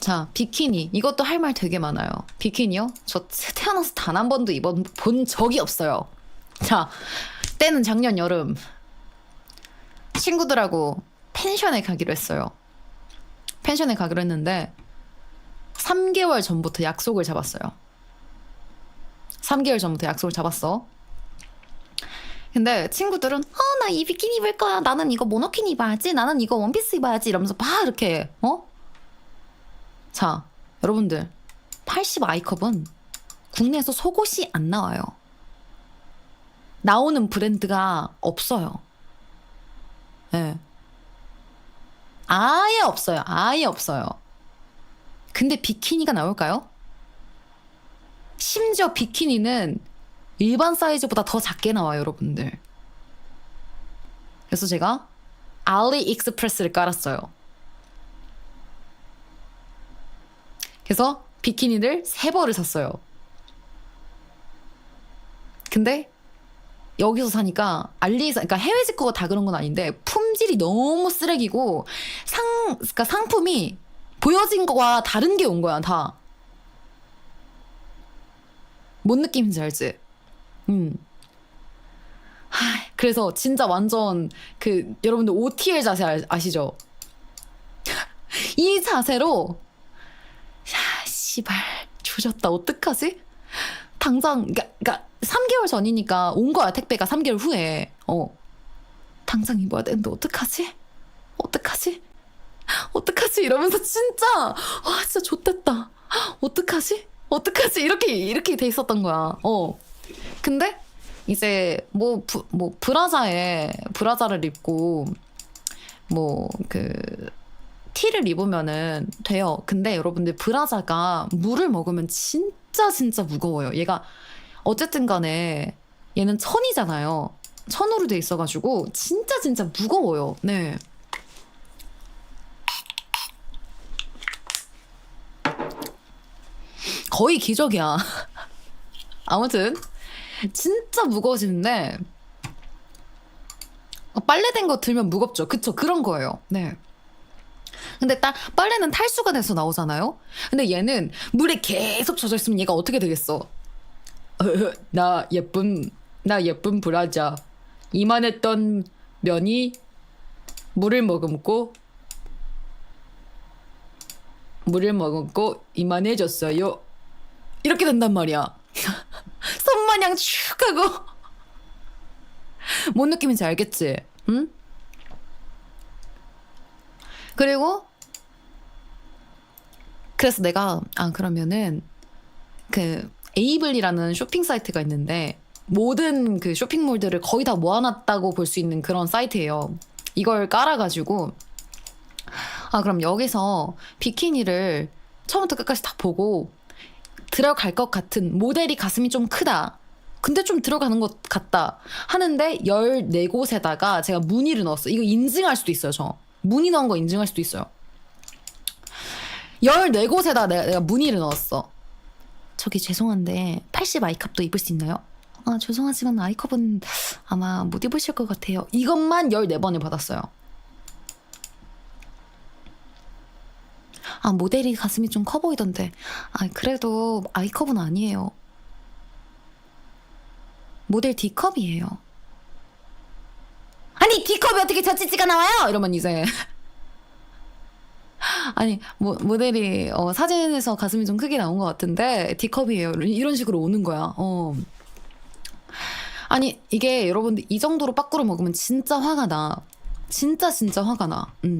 자, 비키니. 이것도 할 말 되게 많아요. 비키니요? 저 태어나서 단 한 번도 입은 본 적이 없어요. 자, 때는 작년 여름. 친구들하고 펜션에 가기로 했어요. 펜션에 가기로 했는데 3개월 전부터 약속을 잡았어요. 3개월 전부터 약속을 잡았어. 근데 친구들은 어 나 이 비키니 입을 거야. 나는 이거 모노키니 입어야지. 나는 이거 원피스 입어야지. 이러면서 막 이렇게 어? 자, 여러분들 80 아이컵은 국내에서 속옷이 안 나와요. 나오는 브랜드가 없어요. 예. 아예 없어요. 아예 없어요. 근데 비키니가 나올까요? 심지어 비키니는 일반 사이즈보다 더 작게 나와요, 여러분들. 그래서 제가 알리익스프레스를 깔았어요. 그래서 비키니를 세 벌을 샀어요. 근데 여기서 사니까 알리에서 그러니까 해외 직구가 다 그런 건 아닌데 품질이 너무 쓰레기고 상 그러니까 상품이 보여진 거와 다른 게 온 거야 다. 뭔 느낌인지 알지? 음. 하, 그래서 진짜 완전 그 여러분들 OTL 자세 아, 아시죠? 이 자세로 야 씨발 조졌다 어떡하지? 당장 그러니까, 그러니까 3개월 전이니까 온 거야 택배가 3개월 후에 어 당장 입어야 되는데 어떡하지? 어떡하지? 어떡하지? 이러면서 진짜 와 진짜 좆됐다 어떡하지? 어떡하지? 이렇게 이렇게 돼 있었던 거야 어 근데 이제 뭐, 부, 뭐 브라자에 브라자를 입고 뭐 그 티를 입으면은 돼요. 근데 여러분들 브라자가 물을 먹으면 진짜 진짜 무거워요. 얘가 어쨌든 간에 얘는 천이잖아요. 천으로 돼 있어가지고 진짜 진짜 무거워요. 네. 거의 기적이야. 아무튼 진짜 무거워지는데 어, 빨래된 거 들면 무겁죠. 그쵸? 그런 거예요. 네. 근데 딱 빨래는 탈수가 돼서 나오잖아요. 근데 얘는 물에 계속 젖어 있으면 얘가 어떻게 되겠어? 어, 나 예쁜 나 예쁜 브라자 이만했던 면이 물을 머금고 물을 머금고 이만해졌어요. 이렇게 된단 말이야. 손마냥 쭉 하고 뭔 느낌인지 알겠지? 응? 그리고 그래서 내가 아 그러면은 그 에이블리라는 쇼핑 사이트가 있는데 모든 그 쇼핑몰들을 거의 다 모아놨다고 볼 수 있는 그런 사이트예요. 이걸 깔아가지고 아 그럼 여기서 비키니를 처음부터 끝까지 다 보고 들어갈 것 같은 모델이 가슴이 좀 크다. 근데 좀 들어가는 것 같다. 하는데 14곳에다가 제가 무늬를 넣었어요. 이거 인증할 수도 있어요, 저. 무늬 넣은 거 인증할 수도 있어요. 14곳에다 내가, 내가 무늬를 넣었어. 저기 죄송한데 80 아이컵도 입을 수 있나요? 아, 죄송하지만 아이컵은 아마 못 입으실 것 같아요. 이것만 14번을 받았어요. 아, 모델이 가슴이 좀 커 보이던데. 아, 그래도 아이컵은 아니에요. 모델 D컵이에요. 아니, D컵이 어떻게 저치지가 나와요? 이러면 이제. 아니, 모, 모델이 어, 사진에서 가슴이 좀 크게 나온 것 같은데 D컵이에요. 이런 식으로 오는 거야. 어. 아니, 이게 여러분들 이 정도로 빠꾸로 먹으면 진짜 화가 나. 진짜 진짜 화가 나. 음.